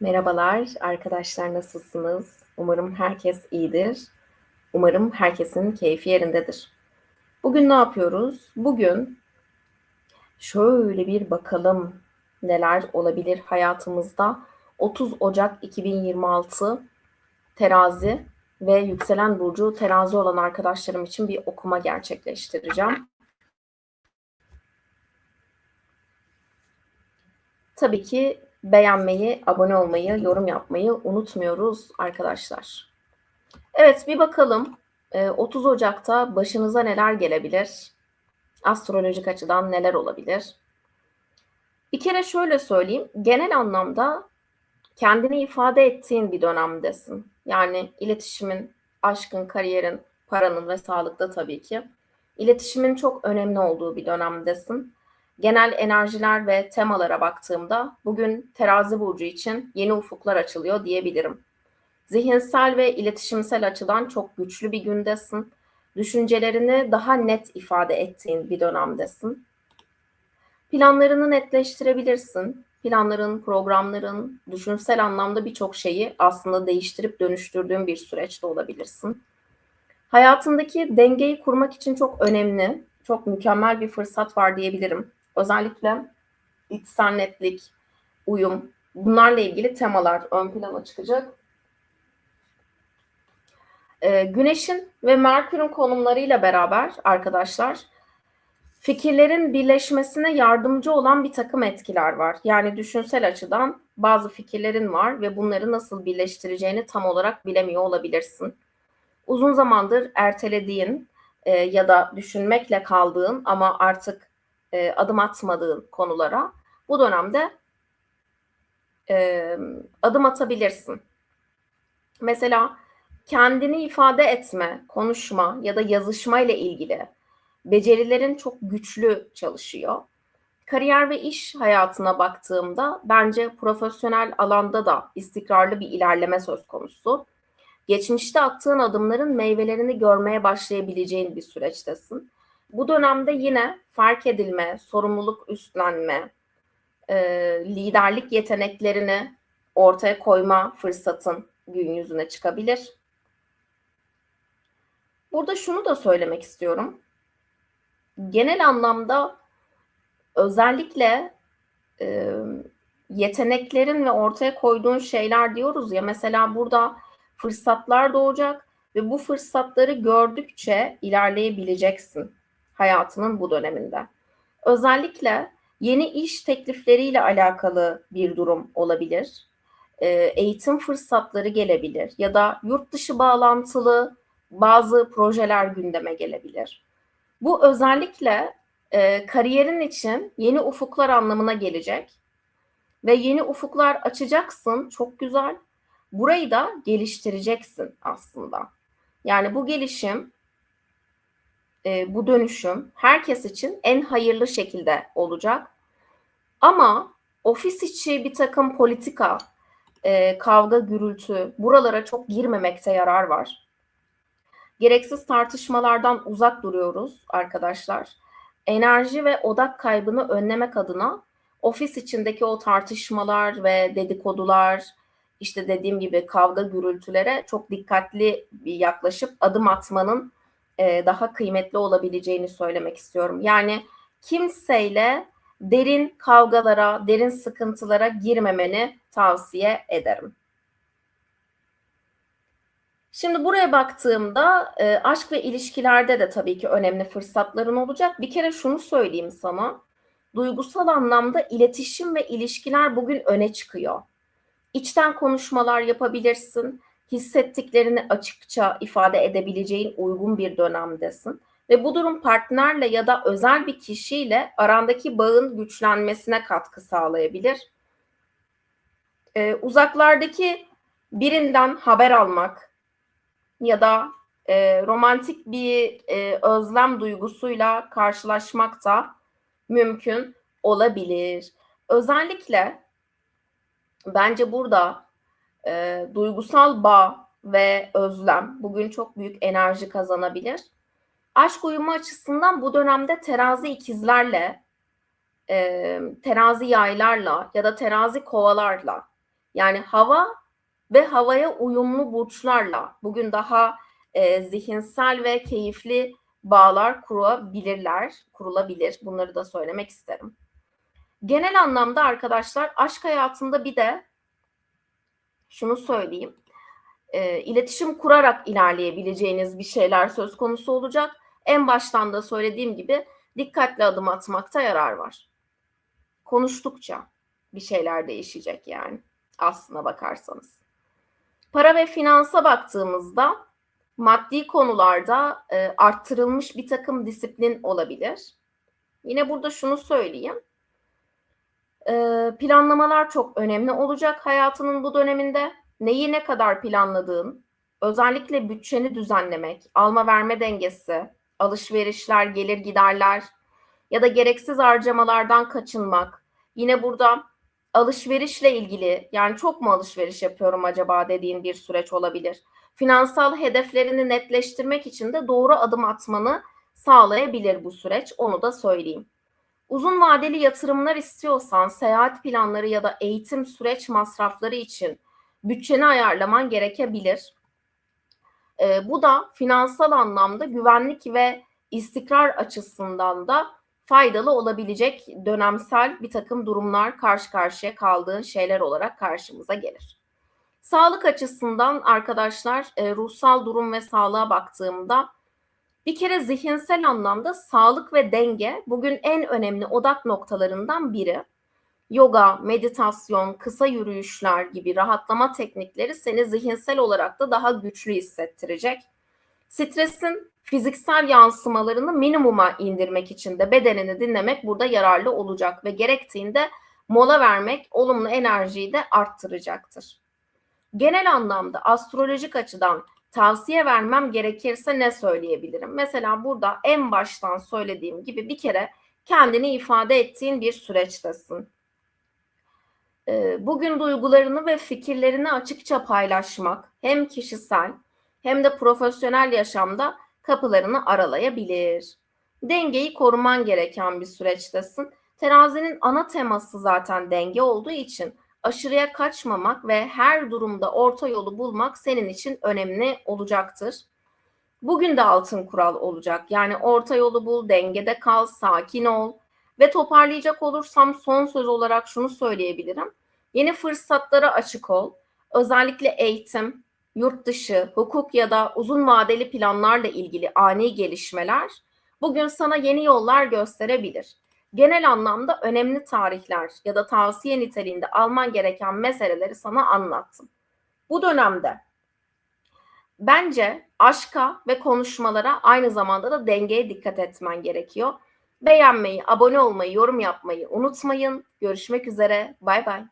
Merhabalar arkadaşlar nasılsınız? Umarım herkes iyidir. Umarım herkesin keyfi yerindedir. Bugün ne yapıyoruz? Bugün şöyle bir bakalım neler olabilir hayatımızda. 30 Ocak 2026 terazi ve yükselen burcu terazi olan arkadaşlarım için bir okuma gerçekleştireceğim. Tabii ki beğenmeyi, abone olmayı, yorum yapmayı unutmuyoruz arkadaşlar. Evet bir bakalım 30 Ocak'ta başınıza neler gelebilir? Astrolojik açıdan neler olabilir? Bir kere şöyle söyleyeyim. Genel anlamda kendini ifade ettiğin bir dönemdesin. Yani iletişimin, aşkın, kariyerin, paranın ve sağlıkta tabii ki. İletişimin çok önemli olduğu bir dönemdesin. Genel enerjiler ve temalara baktığımda bugün terazi burcu için yeni ufuklar açılıyor diyebilirim. Zihinsel ve iletişimsel açıdan çok güçlü bir gündesin. Düşüncelerini daha net ifade ettiğin bir dönemdesin. Planlarını netleştirebilirsin. Planların, programların, düşünsel anlamda birçok şeyi aslında değiştirip dönüştürdüğün bir süreçte olabilirsin. Hayatındaki dengeyi kurmak için çok önemli, çok mükemmel bir fırsat var diyebilirim. Özellikle içsel netlik, uyum bunlarla ilgili temalar ön plana çıkacak. Ee, Güneş'in ve Merkür'ün konumlarıyla beraber arkadaşlar fikirlerin birleşmesine yardımcı olan bir takım etkiler var. Yani düşünsel açıdan bazı fikirlerin var ve bunları nasıl birleştireceğini tam olarak bilemiyor olabilirsin. Uzun zamandır ertelediğin e, ya da düşünmekle kaldığın ama artık e, adım atmadığın konulara bu dönemde e, adım atabilirsin. Mesela kendini ifade etme, konuşma ya da yazışma ile ilgili becerilerin çok güçlü çalışıyor. Kariyer ve iş hayatına baktığımda bence profesyonel alanda da istikrarlı bir ilerleme söz konusu. Geçmişte attığın adımların meyvelerini görmeye başlayabileceğin bir süreçtesin. Bu dönemde yine fark edilme, sorumluluk üstlenme, e, liderlik yeteneklerini ortaya koyma fırsatın gün yüzüne çıkabilir. Burada şunu da söylemek istiyorum. Genel anlamda özellikle e, yeteneklerin ve ortaya koyduğun şeyler diyoruz ya mesela burada fırsatlar doğacak ve bu fırsatları gördükçe ilerleyebileceksin hayatının bu döneminde. Özellikle yeni iş teklifleriyle alakalı bir durum olabilir. E, eğitim fırsatları gelebilir ya da yurt dışı bağlantılı bazı projeler gündeme gelebilir. Bu özellikle e, kariyerin için yeni ufuklar anlamına gelecek ve yeni ufuklar açacaksın çok güzel. Burayı da geliştireceksin aslında. Yani bu gelişim e, bu dönüşüm herkes için en hayırlı şekilde olacak. Ama ofis içi bir takım politika, e, kavga, gürültü buralara çok girmemekte yarar var. Gereksiz tartışmalardan uzak duruyoruz arkadaşlar. Enerji ve odak kaybını önlemek adına ofis içindeki o tartışmalar ve dedikodular, işte dediğim gibi kavga gürültülere çok dikkatli yaklaşıp adım atmanın e, daha kıymetli olabileceğini söylemek istiyorum. Yani kimseyle derin kavgalara, derin sıkıntılara girmemeni tavsiye ederim. Şimdi buraya baktığımda e, aşk ve ilişkilerde de tabii ki önemli fırsatların olacak. Bir kere şunu söyleyeyim sana. Duygusal anlamda iletişim ve ilişkiler bugün öne çıkıyor. İçten konuşmalar yapabilirsin hissettiklerini açıkça ifade edebileceğin uygun bir dönemdesin. Ve bu durum partnerle ya da özel bir kişiyle arandaki bağın güçlenmesine katkı sağlayabilir. Ee, uzaklardaki birinden haber almak ya da e, romantik bir e, özlem duygusuyla karşılaşmak da mümkün olabilir. Özellikle bence burada e, duygusal bağ ve özlem bugün çok büyük enerji kazanabilir. Aşk uyumu açısından bu dönemde terazi ikizlerle, e, terazi yaylarla ya da terazi kovalarla Yani hava ve havaya uyumlu burçlarla bugün daha e, zihinsel ve keyifli bağlar kurabilirler, kurulabilir. Bunları da söylemek isterim. Genel anlamda arkadaşlar aşk hayatında bir de şunu söyleyeyim. E, iletişim kurarak ilerleyebileceğiniz bir şeyler söz konusu olacak. En baştan da söylediğim gibi dikkatli adım atmakta yarar var. Konuştukça bir şeyler değişecek yani aslına bakarsanız. Para ve finansa baktığımızda maddi konularda e, arttırılmış bir takım disiplin olabilir. Yine burada şunu söyleyeyim. Planlamalar çok önemli olacak hayatının bu döneminde. Neyi ne kadar planladığın, özellikle bütçeni düzenlemek, alma verme dengesi, alışverişler, gelir giderler ya da gereksiz harcamalardan kaçınmak. Yine burada alışverişle ilgili yani çok mu alışveriş yapıyorum acaba dediğin bir süreç olabilir. Finansal hedeflerini netleştirmek için de doğru adım atmanı sağlayabilir bu süreç. Onu da söyleyeyim. Uzun vadeli yatırımlar istiyorsan seyahat planları ya da eğitim süreç masrafları için bütçeni ayarlaman gerekebilir. E, bu da finansal anlamda güvenlik ve istikrar açısından da faydalı olabilecek dönemsel bir takım durumlar karşı karşıya kaldığın şeyler olarak karşımıza gelir. Sağlık açısından arkadaşlar e, ruhsal durum ve sağlığa baktığımda bir kere zihinsel anlamda sağlık ve denge bugün en önemli odak noktalarından biri. Yoga, meditasyon, kısa yürüyüşler gibi rahatlama teknikleri seni zihinsel olarak da daha güçlü hissettirecek. Stresin fiziksel yansımalarını minimuma indirmek için de bedenini dinlemek burada yararlı olacak ve gerektiğinde mola vermek olumlu enerjiyi de arttıracaktır. Genel anlamda astrolojik açıdan tavsiye vermem gerekirse ne söyleyebilirim? Mesela burada en baştan söylediğim gibi bir kere kendini ifade ettiğin bir süreçtesin. Ee, bugün duygularını ve fikirlerini açıkça paylaşmak hem kişisel hem de profesyonel yaşamda kapılarını aralayabilir. Dengeyi koruman gereken bir süreçtesin. Terazinin ana teması zaten denge olduğu için aşırıya kaçmamak ve her durumda orta yolu bulmak senin için önemli olacaktır. Bugün de altın kural olacak. Yani orta yolu bul, dengede kal, sakin ol. Ve toparlayacak olursam son söz olarak şunu söyleyebilirim. Yeni fırsatlara açık ol. Özellikle eğitim, yurt dışı, hukuk ya da uzun vadeli planlarla ilgili ani gelişmeler bugün sana yeni yollar gösterebilir. Genel anlamda önemli tarihler ya da tavsiye niteliğinde alman gereken meseleleri sana anlattım. Bu dönemde bence aşka ve konuşmalara aynı zamanda da dengeye dikkat etmen gerekiyor. Beğenmeyi, abone olmayı, yorum yapmayı unutmayın. Görüşmek üzere. Bay bay.